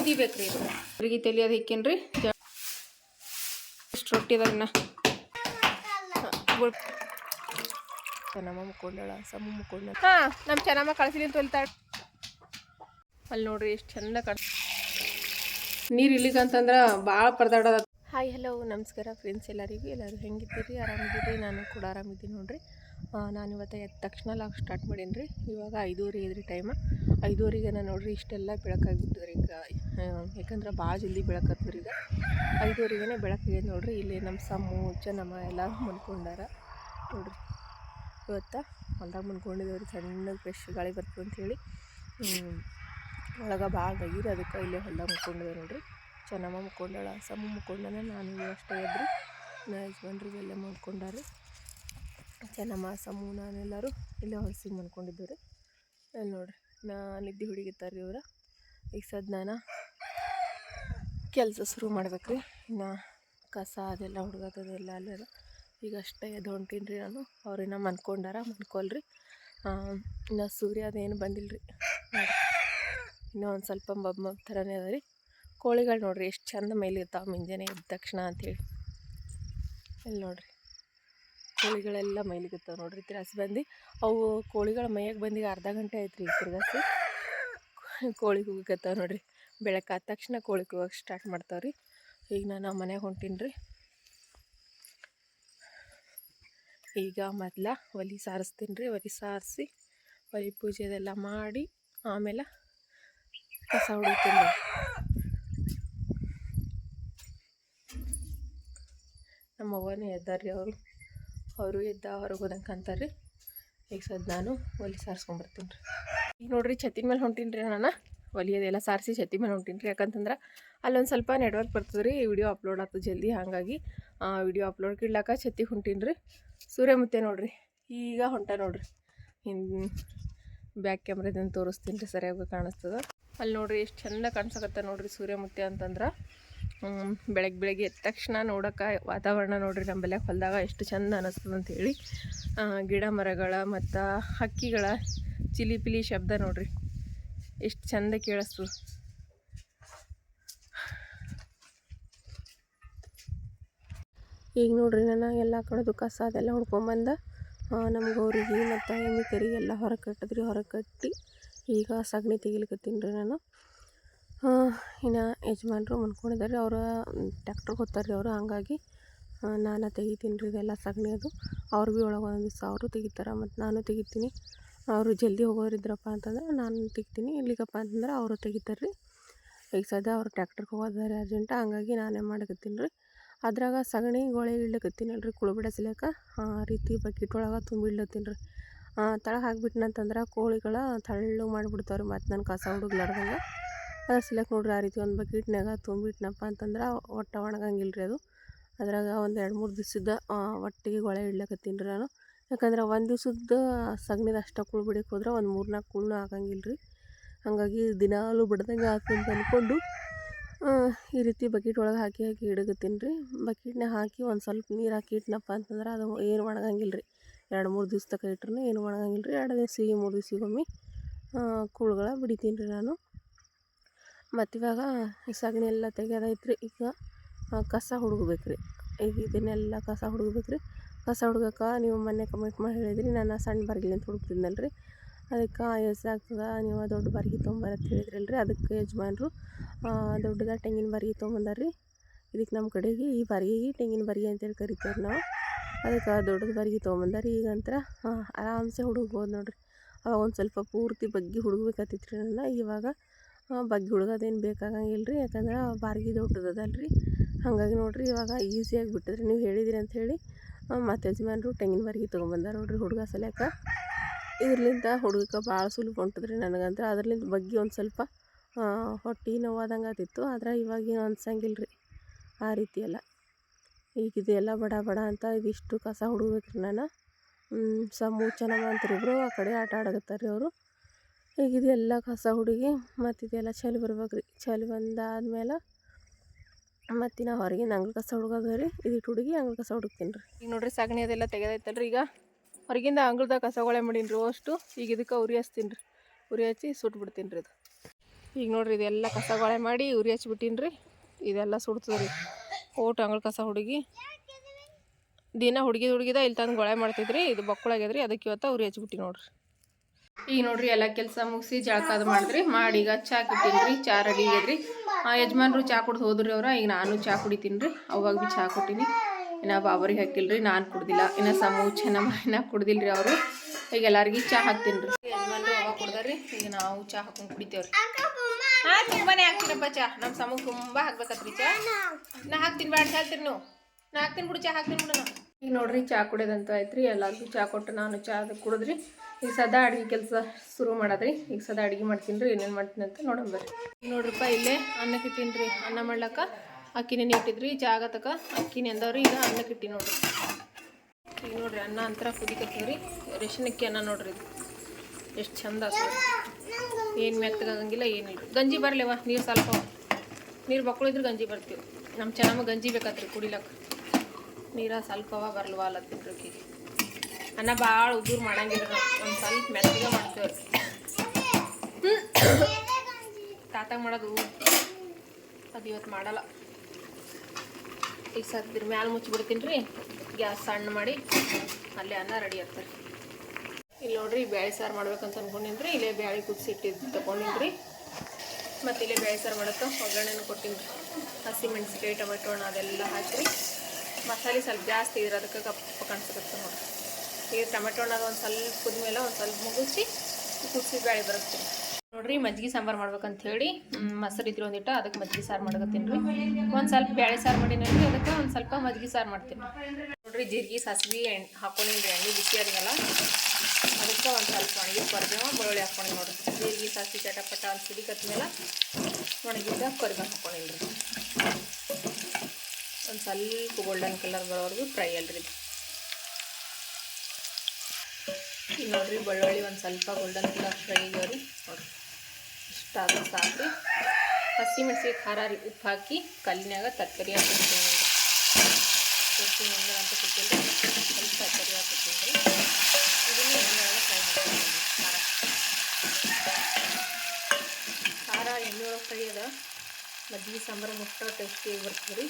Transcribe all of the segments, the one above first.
ಕುದಿಬೇಕ್ರಿ ರೀ ಹುಡುಗಿ ತಲಿ ಅದು ಹಿಕ್ಕೇನ್ರಿ ಇಷ್ಟು ರೊಟ್ಟಿ ಚೆನ್ನಮ್ಮ ಮುಕ್ಕೊಂಡಳ ಸಮ್ಮ ಮುಕ್ಕೊಂಡ ಹಾ ನಮ್ಮ ಚೆನ್ನಮ್ಮ ಕಳ್ಸಿನಿ ತೊಲ್ತಾಳ ಅಲ್ಲಿ ನೋಡ್ರಿ ಎಷ್ಟು ಚಂದ ಕಟ್ ನೀರು ಇಲ್ಲಿಗಂತಂದ್ರೆ ಭಾಳ ಪರದಾಡೋದ ಹಾಯ್ ಹಲೋ ನಮಸ್ಕಾರ ಫ್ರೆಂಡ್ಸ್ ಎಲ್ಲರಿಗೂ. ಎಲ್ಲರೂ ಹೆಂಗಿದ್ದೀರಿ? ಆರಾಮಿದ್ದೀರಿ? ನಾನು ಕೂಡ ಆರಾಮಿದ್ದೀನಿ ನೋಡ್ರಿ. ನಾನು ಇವತ್ತು ಎದ್ದ ತಕ್ಷಣ ಲಾಕ್ ಸ್ಟಾರ್ಟ್ ಮಾಡೀನಿ ರೀ ಇವಾಗ ಐದೂವರೆ ಇದ್ರಿ ಟೈಮ್ ಐದೂವರೆಗೆ ನೋಡ್ರಿ, ಇಷ್ಟೆಲ್ಲ ರೀ ಈಗ. ಯಾಕಂದ್ರೆ ಭಾಳ ಜಲ್ದಿ ರೀ ಈಗ. ಐದುವರೆಗೆ ಬೆಳಕಾಗಿದೆ ನೋಡ್ರಿ, ಇಲ್ಲಿ ನಮ್ಮ ಸಮ್ಮು ಚೆನ್ನಮ್ಮ ಎಲ್ಲ ಮನ್ಕೊಂಡಾರ ನೋಡ್ರಿ. ಇವತ್ತು ಹೊಲ್ದಾಗ ಮನ್ಕೊಂಡಿದ್ದೇವ್ರಿ ಸಣ್ಣಗೆ ಫ್ರೆಶ್ ಗಾಳಿ ಬರ್ತದೆ ಅಂಥೇಳಿ ಒಳಗೆ ಭಾಳ ಬಗೀರಿ ಅದಕ್ಕೆ ಇಲ್ಲೇ ಹೊಲ್ದಾಗ ಮುಕ್ಕೊಂಡಿದೆ ನೋಡ್ರಿ. ಚೆನ್ನಮ್ಮ ಮುಕ್ಕೊಂಡಾಳ ಸಮ್ಮ ಮುಕ್ಕೊಂಡನ ನಾನು ಅಷ್ಟೇ ಇದ್ರಿ. ನಾ ಯಜಮಾನ್ರಿಗೆ ಎಲ್ಲ ಮಾಡ್ಕೊಂಡಾರಿ ಚೆನ್ನಮ್ಮ ಸಮ್ಮು ನಾನೆಲ್ಲರೂ ಇಲ್ಲೇ ಹೊಲಸಿಗೆ ಮನ್ಕೊಂಡಿದ್ದು ರೀ ಅಲ್ಲಿ ನೋಡ್ರಿ. ನಾ ನಿದ್ದೆ ಹುಡುಗಿತಾರೆ ರೀ ಇವ್ರು. ಈಗ ಸದ್ ನಾನು ಕೆಲಸ ಶುರು ಮಾಡ್ಬೇಕು ರೀ ಇನ್ನು ಕಸ ಅದೆಲ್ಲ ಹುಡುಗತ್ತದೆಲ್ಲ ಎಲ್ಲ ಅದ ಈಗ ಅಷ್ಟೇ ಎದ್ದು ಹೊಂಟೀನಿ ರೀ ನಾನು ಅವ್ರಿನ್ನ ಮನ್ಕೊಂಡಾರ ಮನ್ಕೊಲ್ರಿ. ಇನ್ನು ಸೂರ್ಯ ಅದೇನು ಬಂದಿಲ್ಲ ರೀ ಇನ್ನೂ ಒಂದು ಸ್ವಲ್ಪ ಮಬ್ಬ ಮಬ್ ಥರನೇ ಅದ ರೀ. ಕೋಳಿಗಳು ನೋಡ್ರಿ ಎಷ್ಟು ಚಂದ ಮೇಲಿರ್ತಾವೆ ಮುಂಜಾನೆ ಎದ್ದ ತಕ್ಷಣ ಅಂತೇಳಿ. ಇಲ್ಲಿ ನೋಡ್ರಿ. ಕೋಳಿಗಳೆಲ್ಲ ಮೈಲಿಗತ್ತವೆ ನೋಡ್ರಿ ತಿರ್ಗಾಸಿ ಬಂದು, ಅವು ಕೋಳಿಗಳ ಮೈಯಾಗೆ ಬಂದಿಗೆ ಅರ್ಧ ಗಂಟೆ ಆಯ್ತು ರೀ ತಿರುಗಾಸಿ. ಕೋಳಿ ಕೂಗತ್ತವೆ ನೋಡ್ರಿ ಬೆಳಕಾದ ತಕ್ಷಣ ಕೋಳಿ ಕೂಗಕ್ಕೆ ಸ್ಟಾರ್ಟ್ ಮಾಡ್ತಾವೆ ರೀ ಈಗ ನಾನು ಮನೆಗೆ ಹೊಂಟೀನಿ ರೀ ಈಗ ಮೊದಲ ಒಲಿ ಸಾರಿಸ್ತೀನಿ ರೀ ಒಲಿ ಸಾರಿಸಿ, ಒಲಿ ಪೂಜೆ ಅದೆಲ್ಲ ಮಾಡಿ, ಆಮೇಲೆ ಕಸ ಹೊಡಿತೀನಿ. ರೀ ನಮ್ಮ ಅವ್ವನೇ ಎದ್ದಾರ್ರಿ ಅವರು. ಅವರು ಎದ್ದ ಹೊರಗೆ ಹೋದಂಗೆ ಅಂತಾರೆ ಈಗ ಸದ್ ನಾನು ಒಲಿ ಸಾರಿಸ್ಕೊಂಬರ್ತೀನಿ ರೀ. ಈಗ ನೋಡ್ರಿ ಛತ್ತಿನ ಮೇಲೆ ಹೊಂಟೀನಿ ರೀ ನಾನು ಒಲಿ ಅದೆಲ್ಲ ಸಾರಿಸಿ ಛತ್ತಿ ಮೇಲೆ ಹೊಂಟೀನಿ ರೀ. ಯಾಕಂತಂದ್ರೆ ಅಲ್ಲೊಂದು ಸ್ವಲ್ಪ ನೆಟ್ವರ್ಕ್ ಬರ್ತದೆ ರೀ ವಿಡಿಯೋ ಅಪ್ಲೋಡ್ ಆಗ್ತದೆ ಜಲ್ದಿ ಹಾಗಾಗಿ ವಿಡಿಯೋ ಅಪ್ಲೋಡ್ ಕಿಡ್ಲಾಕ ಛತ್ತಿ ಹೊಂಟೀನಿ ರೀ. ಸೂರ್ಯಮುತ್ತೆ ನೋಡಿರಿ, ಈಗ ಹೊಂಟ ನೋಡಿರಿ. ಹಿಂದೆ ಬ್ಯಾಕ್ ಕ್ಯಾಮ್ರಾದಿಂದ ತೋರಿಸ್ತೀನಿ ರೀ, ಸರಿಯಾಗಿ ಕಾಣಿಸ್ತದೆ. ಅಲ್ಲಿ ನೋಡ್ರಿ ಎಷ್ಟು ಚೆಂದ ಕಾಣಿಸಕತ್ತ ನೋಡ್ರಿ ಸೂರ್ಯಮುತ್ಯ ಅಂತಂದ್ರೆ. ಬೆಳಗ್ಗೆ ಬೆಳಗ್ಗೆ ಎದ್ದ ತಕ್ಷಣ ನೋಡೋಕೆ ವಾತಾವರಣ ನೋಡ್ರಿ ನಂಬಲ್ಲ ಹೊಲದಾಗ ಎಷ್ಟು ಚಂದ ಅನ್ನಿಸ್ತದೆ ಅಂಥೇಳಿ ಗಿಡ ಮರಗಳ ಮತ್ತು ಹಕ್ಕಿಗಳ ಚಿಲಿ ಪಿಲಿ ಶಬ್ದ ನೋಡ್ರಿ. ಎಷ್ಟು ಚಂದ ಕೇಳಿಸ್ತದೆ ಈಗ ನೋಡ್ರಿ ನಾನು ಎಲ್ಲ ಕಡೆದು ಕಸ ಅದೆಲ್ಲ ಹುಡ್ಕೊಂಬಂದ ನಮ್ಗೆ ಅವ್ರಿಗೆ ಮತ್ತು ಎಮ್ಮೆ ಕರಿಗೆಲ್ಲ ಹೊರಗೆ ಕಟ್ಟಿದ್ರಿ ಹೊರಗೆ ಕಟ್ಟಿ ಈಗ ಸಗಣಿ ತೆಗಿಲಿಕತ್ತೀನಿ ರೀ ನಾನು. ಇನ್ನು ಯಜಮಾನ್ರು ಮನ್ಕೊಂಡಿದ್ದಾರೆ ಅವರ ಟ್ಯಾಕ್ಟ್ರಿಗೆ ಹೋಗ್ತಾರೆ ರೀ ಅವರು, ಹಾಗಾಗಿ ನಾನು ತೆಗಿತೀನಿ ರೀ ಇದೆಲ್ಲ ಸಗಣಿ ಅದು. ಅವ್ರು ಭೀ ಒಳಗೆ ಒಂದೊಂದು ದಿವಸ ಅವರು ತೆಗಿತಾರೆ, ಮತ್ತು ನಾನು ತೆಗಿತೀನಿ. ಅವರು ಜಲ್ದಿ ಹೋಗೋರಿದ್ರಪ್ಪ ಅಂತಂದ್ರೆ ನಾನು ತೆಗಿತೀನಿ. ಇಲ್ಲಿಗಪ್ಪ ಅಂತಂದ್ರೆ ಅವರು ತೆಗಿತಾರೆ ರೀ. ಈಗ ಸದ್ಯ ಅವ್ರು ಟ್ಯಾಕ್ಟ್ರಿಗೆ ಹೋಗೋದಾರೆ ಅರ್ಜೆಂಟ ಹಂಗಾಗಿ ನಾನೇ ಮಾಡಕತ್ತೀನಿ ರೀ. ಅದ್ರಾಗ ಸಗಣಿ, ಗೊಳೆ ಇಡ್ಲಕತ್ತೀನಿ ಅಲ್ರಿ ಕುಳು ಬಿಡಿಸ್ಲಿಕ್ಕೆ ಆ, ರೀತಿ ಬಕೆಟ್ ಒಳಗೆ ತುಂಬಿ ಇಡ್ಲತ್ತೀನಿ ರೀ. ತಳ ಹಾಕ್ಬಿಟ್ನಂತಂದ್ರೆ ಕೋಳಿಗಳ ತಳ್ಳು ಮಾಡಿಬಿಡ್ತಾವ್ರಿ, ಮತ್ತು ನನ್ನ ಕಸ ಹುಡುಗ್ಲಾರ್ದಂಗೆ. ಅದ್ರ ಸಲಕ್ಕೆ ನೋಡ್ರಿ ಆ ರೀತಿ ಒಂದು ಬಕೆಟ್ನಾಗ ತುಂಬಿಟ್ನಪ್ಪ ಅಂತಂದ್ರೆ ಒಟ್ಟು ಒಣಗಂಗಿಲ್ಲ ರೀ ಅದು. ಅದ್ರಾಗ ಒಂದು ಎರಡು ಮೂರು ದಿವ್ಸದ ಒಟ್ಟಿಗೆ ಗೊಳೆ ಇಡ್ಲಕತ್ತೀನಿ ರೀ ನಾನು. ಯಾಕಂದ್ರೆ ಒಂದು ದಿವ್ಸದ ಸಗ್ಣಿದ ಅಷ್ಟು ಕುಳು ಬಿಡಕ್ಕೆ ಹೋದ್ರೆ ಒಂದು ಮೂರು ನಾಲ್ಕು ಕುಳ್ಳು ಆಗಂಗಿಲ್ಲ ರೀ ಹಾಗಾಗಿ ದಿನಾಲು ಬಿಡ್ದಂಗೆ ಆಯ್ತು ಅಂತ ಅಂದ್ಕೊಂಡು ಈ ರೀತಿ ಬಕೆಟ್ ಒಳಗೆ ಹಾಕಿ ಹಾಕಿ ಇಡಗತ್ತೀನಿ ರೀ. ಬಕೆಟ್ನಾಗ ಹಾಕಿ ಒಂದು ಸ್ವಲ್ಪ ನೀರು ಹಾಕಿ ಇಟ್ನಪ್ಪ ಅಂತಂದ್ರೆ ಅದು ಏನು ಒಣಗಂಗಿಲ್ಲ ರೀ ಎರಡು ಮೂರು ದಿವ್ಸ ತಕ ಇಟ್ರೂ ಏನು ಒಣಗಂಗಿಲ್ಲ ರೀ ಎರಡು ದಿವ್ಸಿಗೆ ಮೂರು ದಿವ್ಸಿಗೊಮ್ಮೆ ಕುಳ್ಗಳ ಬಿಡಿತೀನಿ ರೀ ನಾನು. ಮತ್ತು ಇವಾಗ ಈ ಸಗಣಿ ಎಲ್ಲ ತೆಗ್ಯೋದೈತೆ ರೀ ಈಗ ಕಸ ಹುಡುಗ್ಬೇಕು ರೀ ಈಗ ಇದನ್ನೆಲ್ಲ ಕಸ ಹುಡುಗ್ಬೇಕು ರೀ ಕಸ ಹುಡ್ಗಕ್ಕೆ ನೀವು ಮೊನ್ನೆ ಕಮೆಂಟ್ ಮಾಡಿ ಹೇಳಿದ್ರಿ, ನಾನು ಸಣ್ಣ ಬರ್ಗಿಲಿ ಅಂತ ಹುಡುಕ್ತಿದ್ನಲ್ಲ ರೀ ಅದಕ್ಕೆ ಎಷ್ಟಾಗ್ತದೆ ನೀವು ದೊಡ್ಡ ಬರ್ಗಿ ತೊಗೊಂಬರತ್ತೆ ಹೇಳಿದ್ರಲ್ಲ ರೀ ಅದಕ್ಕೆ ಯಜಮಾನ್ರು ದೊಡ್ಡದ ತೆಂಗಿನ ಬರ್ಗಿ ತೊಗೊಂಬಂದಾರ ರೀ ಇದಕ್ಕೆ ನಮ್ಮ ಕಡೆಗೆ ಈ ಬರ್ಗಿಗೆ ತೆಂಗಿನ ಬರ್ಗಿ ಅಂತೇಳಿ ಕರಿತೀವಿ ನಾವು. ಅದಕ್ಕೆ ದೊಡ್ಡದ ಬರ್ಗಿ ತೊಗೊಂಬಂದಾರ ಈಗಂತ್ರ ಆರಾಮ್ಸೆ ಹುಡುಕ್ಬೋದು ನೋಡಿರಿ. ಅವಾಗ ಒಂದು ಸ್ವಲ್ಪ ಪೂರ್ತಿ ಬಗ್ಗಿ ಹುಡುಕ್ಬೇಕಾತಿತ್ತು ರೀ ನನ್ನ. ಇವಾಗ ಬಗ್ಗಿ ಹುಡುಗೋದೇನು ಬೇಕಾಗಂಗಿಲ್ಲ ರೀ ಯಾಕಂದ್ರೆ ಬಾರ್ಗಿ ದೊಡ್ಡದಲ್ಲ ರೀ ಹಾಗಾಗಿ ನೋಡಿರಿ ಇವಾಗ ಈಸಿಯಾಗಿ ಬಿಟ್ಟಿದ್ರಿ. ನೀವು ಹೇಳಿದಿರಿ ಅಂಥೇಳಿ ಮತ್ತು ಯಜಮಾನ್ರು ತೆಂಗಿನ ಬಾರ್ಗಿ ತೊಗೊಂಬಂದಾರ ನೋಡಿರಿ ಹುಡುಗ ಸಲಕ ಇದ್ರಲಿಂದ ಹುಡುಗಕ್ಕೆ ಭಾಳ ಸುಲಭ ಹೊಂಟದ್ರಿ ನನಗಂದ್ರೆ ಅದ್ರಲಿಂದ ಬಗ್ಗಿ ಒಂದು ಸ್ವಲ್ಪ ಹೊಟ್ಟೆ ನೋವಾದಂಗೆ ಆತಿತ್ತು. ಆದ್ರೆ ಇವಾಗ ಏನು ಅನ್ಸಂಗಿಲ್ಲ ರೀ ಆ ರೀತಿ ಎಲ್ಲ ಈಗ ಇದೆಲ್ಲ ಬಡ ಬಡ ಅಂತ ಇದಿಷ್ಟು ಕಸ ಹುಡುಗ್ಬೇಕು ರೀ ನಾನು ಸಮೂಚನ ಅಂತ ಇಬ್ಬರು ಆ ಕಡೆ ಆಟ ಆಡಕತ್ತಾರೆ ರೀ ಅವರು. ಈಗ ಇದೆಲ್ಲ ಕಸ ಹುಡುಗಿ ಮತ್ತು ಇದೆಲ್ಲ ಚಳಿ ಬರ್ಬೇಕು ರೀ. ಚಳಿ ಬಂದಾದ್ಮೇಲೆ ಮತ್ತು ನಾ ಹೊರಗಿನ ಅಂಗ್ಳ ಕಸ ಹುಡುಗೋದು ರೀ. ಇದಿಟ್ಟು ಹುಡುಗಿ ಅಂಗ್ಳ ಕಸ ಹುಡುಕ್ತೀನಿ ರೀ. ಈಗ ನೋಡ್ರಿ ಸಗಣಿ ಅದೆಲ್ಲ ತೆಗೆದೈತಲ್ರಿ ಈಗ ಹೊರಗಿಂದ ಅಂಗ್ಳದಾಗ ಕಸಗಳೇ ಮಾಡೀನಿ ರೀ ಅಷ್ಟು. ಈಗ ಇದಕ್ಕೆ ಉರಿ ಹಚ್ತೀನಿ ರೀ. ಉರಿ ಹಚ್ಚಿ ಸುಟ್ಬಿಡ್ತೀನಿ ರೀ ಅದು ಈಗ ನೋಡ್ರಿ ಇದೆಲ್ಲ ಕಸಗಳೇ ಮಾಡಿ ಉರಿ ಹಚ್ಬಿಟ್ಟಿನಿ ರೀ. ಇದೆಲ್ಲ ಸುಡ್ತದೆ ರೀ. ಓಟ್ ಅಂಗಳ ಕಸ ಹುಡುಗಿ. ದಿನ ಹುಡುಗಿದ ಹುಡುಗಿದ ಇಲ್ಲಿ ತಂದು ಗೊಳೆ ಮಾಡ್ತಿದ್ರಿ. ಇದು ಬಕ್ಕಳಾಗ್ಯದ್ರಿ. ಅದಕ್ಕೆ ಇವತ್ತು ಉರಿ ಹಚ್ಬಿಟ್ಟು ನೋಡ್ರಿ. ಈಗ ನೋಡ್ರಿ ಎಲ್ಲ ಕೆಲಸ ಮುಗಿಸಿ ಜಳಕಾದ ಮಾಡಿದ್ರಿ. ಮಾಡಿ ಈಗ ಚಾ ಕಿಟ್ಟಿನ್ರಿ ಚಾ ರೆಡಿ ಆಗ್ಯದ್ರಿ ಯಜಮಾನ್ರು ಚಾ ಕುಡ್ದು ಹೋದ್ರಿ ಅವ್ರ. ಈಗ ನಾನು ಚಾ ಕುಡಿತೀನಿ ರೀ ಅವಾಗ ಭೀ ಚಾ ಕೊಟ್ಟಿನಿ. ಇನ್ನು ಬಾಬರಿಗೆ ಹಾಕಿಲ್ರಿ, ನಾನು ಕುಡ್ದಿಲ್ಲ. ಇನ್ನು ಸಮೂ ಚೆನ್ನಮ್ಮ ಇನ್ನ ಕುಡ್ದಿಲ್ಲ ರೀ ಅವರು. ಈಗ ಎಲ್ಲಾರ್ಗಿ ಚಾ ಹಾಕ್ತೀನಿ ರೀ ಯಜಮಾನ್ರು ಅವಾಗ ಕುಡ್ದಾರ್ರಿ. ಈಗ ನಾವು ಚಾ ಹಾಕೊಂಡು ಕುಡಿತೇವ್ರಿ. ಹಾ, ತುಂಬಾನೇ ಹಾಕ್ತೀನಪ್ಪ ಚಾ. ನಮ್ಮ ಸಮೂಹ ತುಂಬಾ ಹಾಕ್ಬೇಕತ್ರಿ ಚಾ. ನಾ ಹಾಕ್ತೀನಿ ಬ್ಯಾಡ ಹಾಕ್ತೀನಿ ನೀವು. ನಾ ಹಾಕ್ತೀನಿ ಬಿಡು, ಚಾ ಹಾಕ್ತೀನಿ ಬಿಡು ನಾ ಈಗ ನೋಡ್ರಿ, ಚಾ ಕುಡಿಯೋದಂತ ರೀ ಎಲ್ಲರಿಗೂ ಚಾ ಕೊಟ್ಟು ನಾನು ಚಾ ಕುಡಿದ್ರಿ. ಈಗ ಸದಾ ಅಡುಗೆ ಕೆಲಸ ಶುರು ಮಾಡದ್ರಿ. ಈಗ ಸದಾ ಅಡುಗೆ ಮಾಡ್ತೀನಿ ರೀ, ಏನೇನು ಮಾಡ್ತೀನಿ ಅಂತ ನೋಡೋಣ ಬರ್ರಿ. ನೋಡ್ರಪ್ಪ, ಇಲ್ಲೇ ಅನ್ನಕ್ಕೆ ಇಟ್ಟೀನಿ ರೀ, ಅನ್ನ ಮಾಡ್ಲಕ್ಕ. ಅಕ್ಕಿನೇ ಇಟ್ಟಿದ್ರಿ ಜಾಗ ತಕ ಅಕ್ಕಿ ನೆಂದವ್ರಿ ಈಗ ಅನ್ನಕ್ಕೆ ಇಟ್ಟಿ ನೋಡ್ರಿ. ಈಗ ನೋಡ್ರಿ, ಅನ್ನ ಅಂತರ ಕುದಿಕತ್ತೀವ್ರಿ. ರೇಷನ್ ಅಕ್ಕಿ ಅನ್ನ ನೋಡ್ರಿ ಇದು. ಎಷ್ಟು ಚಂದ ಏನು ಮೆತ್ತಗಂಗಿಲ್ಲ ಏನಿಲ್ಲ ಗಂಜಿ ಬರಲಿವ, ನೀರು ಸ್ವಲ್ಪ. ನೀರು ಬಕ್ಕಳಿದ್ರೆ ಗಂಜಿ ಬರ್ತೀವಿ. ನಮ್ಮ ಚೆನ್ನಾಗ ಗಂಜಿ ಬೇಕಾತ್ರಿ ಕುಡಿಲಕ್ಕ. ನೀರ ಸ್ವಲ್ಪವ ಬರ್ಲ್ವ ಅಲ್ಲತ್ತಿನ್ರಿ ಅನ್ನ ಭಾಳ ಉದುರು ಮಾಡಂಗಿಲ್ಲ. ಒಂದು ಸ್ವಲ್ಪ ಮೆತ್ತಗೆ ಮಾಡ್ತೇವೆ. ತಾತಾಗ ಮಾಡೋದು. ಅದು ಇವತ್ತು ಮಾಡಲ್ಲ. ಈಗ ಸದ್ರ ಮ್ಯಾಲೆ ಮುಚ್ಚಿಬಿಡ್ತೀನಿ ರೀ ಗ್ಯಾಸ್ ಸಣ್ಣ ಮಾಡಿ ಅಲ್ಲೇ ಅನ್ನ ರೆಡಿ ಆಗ್ತಾರೆ ಇಲ್ಲಿ ನೋಡ್ರಿ ಬ್ಯಾಳಿ ಸಾರು ಮಾಡ್ಬೇಕಂತ ರೀ ಇಲ್ಲೇ ಬ್ಯಾಳಿ ಕುದಿಸಿ ಇಟ್ಟಿದ್ದು ತೊಗೊಂಡಿನಿ ರೀ ಮತ್ತು ಇಲ್ಲೇ ಬ್ಯಾಳಿ ಸಾರು ಮಾಡೋಕೆ ಒಗ್ಗರಣೆನೂ ಕೊಟ್ಟಿನಿ ರೀ ಹಸಿಮೆಣ್ಸಿಕಾಯಿ ಟೊಮೆಟೊ ಹಣ್ಣು ಅದೆಲ್ಲ ಹಾಕಿರಿ. ಮಸಾಲೆ ಸ್ವಲ್ಪ ಜಾಸ್ತಿ ಇದ್ರೆ ಅದಕ್ಕೆ ಕಪ್ಪ ಕಾಣಿಸುತ್ತೆ ನೋಡ್ರಿ. ಈಗ ಟೊಮೆಟೊ ಹಣ್ಣು ಒಂದು ಸ್ವಲ್ಪ ಕುದ್ಮೇಲೆ ಒಂದು ಸ್ವಲ್ಪ ಮುಗಿಸಿ ಕುದಿಸಿ ಬೇಳೆ ಬರುತ್ತೆ. ನೋಡ್ರಿ, ಮಜ್ಜಿಗೆ ಸಾಂಬಾರು ಮಾಡ್ಬೇಕಂತ ಹೇಳಿ ಮೊಸರು ಇದ್ರೆ ಒಂದಿಟ್ಟು, ಅದಕ್ಕೆ ಮಜ್ಜಿಗೆ ಸಾರು ಮಾಡ್ಕತ್ತೀನಿ ರೀ ಒಂದು ಸ್ವಲ್ಪ ಬ್ಯಾಳೆ ಸಾರು ಮಾಡಿನಲ್ಲಿ ಅದಕ್ಕೆ ಒಂದು ಸ್ವಲ್ಪ ಮಜ್ಜಿಗೆ ಸಾರು ಮಾಡ್ತೀನಿ. ನೋಡ್ರಿ, ಜೀರಿಗೆ, ಸಾಸಿವೆ ಎಣ್ಣೆ ಹಾಕೊಂಡಿನಿ ರೀ ಎಣ್ಣೆ ಬಿಸಿ ಆದ್ಮೇಲೆ ಅದಕ್ಕೆ ಒಂದು ಸ್ವಲ್ಪ ಒಣಗಿ ಕರಿಬೇವ, ಬೆಳ್ಳುಳ್ಳಿ ಹಾಕ್ಕೊಂಡು ನೋಡ್ರಿ. ಜೀರಿಗೆ, ಸಾಸಿವೆ ಚಟಪಟ ಒಂದು ಸಿಡಿ ಕತ್ಮೇಲೆ ಒಣಗಿದ್ದ ಕರಿಬೇವು ರೀ ಒಂದು ಸ್ವಲ್ಪ ಗೋಲ್ಡನ್ ಕಲರ್ ಬರೋವರೆಗೂ ಫ್ರೈ ಅಲ್ರಿ ಇದು ನೋಡಿರಿ, ಬೆಳ್ಳುಳ್ಳಿ ಒಂದು ಸ್ವಲ್ಪ ಗೋಲ್ಡನ್ ಕಲರ್ ಫ್ರೈ ಆಗ್ಯಾವ್ರಿ ನೋಡ್ರಿ ಇಷ್ಟಾದ ಸಾಕು ಹಸಿ ಮೆಣಸಿಗೆ ಖಾರ ರೀ, ಉಪ್ಪು ಹಾಕಿ ಕಲ್ಲಿನಾಗ ತರಕಾರಿ ಹಾಕಿರ್ತೀನಿ ಕೊಡ್ತೀನಿ ಮುಂದೆ ಅಂತ ಕೊಟ್ಟಿಲ್ಲ ಸ್ವಲ್ಪ ತರಕಾರಿ ಹಾಕಿರ್ತೀನಿ ಇದನ್ನು ಎಣ್ಣೆಯೊಳಗೆ ಫ್ರೈ ಮಾಡ್ತೀನಿ ಖಾರ. ಖಾರ ಎಣ್ಣೆಯೊಳಗೆ ಫ್ರೈ ಅದ. ಮಜ್ಜಿಗೆ ಸಾಂಬಾರು ಮುಟ್ಟ ಟೇಸ್ಟಿಯಾಗಿ ಬರ್ತದೆ ರೀ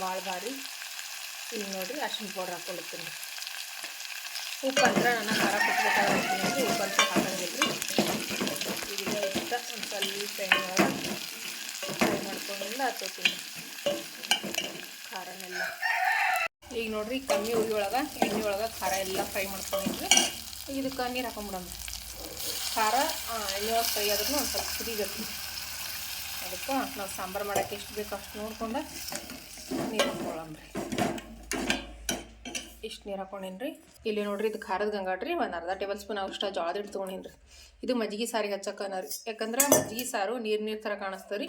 ಭಾಳ ಭಾರಿ ಈಗ ನೋಡಿರಿ ಅರ್ಶಿನ ಪೌಡ್ರ್ ಹಾಕ್ಕೊಳ್ತೀನಿ ಉಪ್ಪು ಅಂದ್ರೆ ನಾನು ಖಾರ ಕೊಟ್ಬೇಕಾಗ್ತೀನಿ ಅಂದರೆ ಉಪ್ಪು ಅಂತ ಹಾಕಂಗಿಲ್ಲ ರೀ ಇಷ್ಟ. ಒಂದು ಸ್ವಲ್ಪ ಫ್ರೈ ಫ್ರೈ ಮಾಡ್ಕೊಂಡಿಲ್ಲ ಹಾಕೋತೀನಿ ಖಾರನೆಲ್ಲ. ಈಗ ನೋಡ್ರಿ, ಕಮ್ಮಿ ಉರಿ ಒಳಗೆ ಎಣ್ಣೆ ಒಳಗೆ ಖಾರ ಎಲ್ಲ ಫ್ರೈ ಮಾಡ್ಕೊಂಡಿದ್ರಿ ಈಗ ಇದಕ್ಕೆ ನೀರು ಹಾಕೊಂಬಿಡೋಣ. ಖಾರ ಎಣ್ಣೆ ಒಳಗೆ ಫ್ರೈ ಆದ್ರೂ ಒಂದು ಸ್ವಲ್ಪ ಕುದಿಬೇಕು. ಅದಕ್ಕೆ ನಾವು ಸಾಂಬಾರು ಮಾಡೋಕ್ಕೆ ಎಷ್ಟು ಬೇಕು ಅಷ್ಟು ನೋಡ್ಕೊಂಡು ನೀರು ಹಾಕ್ಕೊಳ್ಳೋಣ್ರಿ ಇಷ್ಟು ನೀರು ಹಾಕೊಂಡೇನಿ ರೀ ಇಲ್ಲಿ ನೋಡ್ರಿ ಇದು ಖಾರದ ಗಂಗಾಡ್ರಿ ಒಂದು ಅರ್ಧ ಟೇಬಲ್ ಸ್ಪೂನ್ ಅಷ್ಟು ಜೋಳದ ಹಿಟ್ಟು ತೊಗೊಂಡೇನಿ ಇದು ಮಜ್ಜಿಗೆ ಸಾರಿಗೆ ಹಚ್ಚಕ್ಕನ ರೀ ಯಾಕಂದ್ರೆ ಮಜ್ಜಿಗೆ ಸಾರು ನೀರು ನೀರು ಥರ ಕಾಣಿಸ್ತದೆ ರೀ.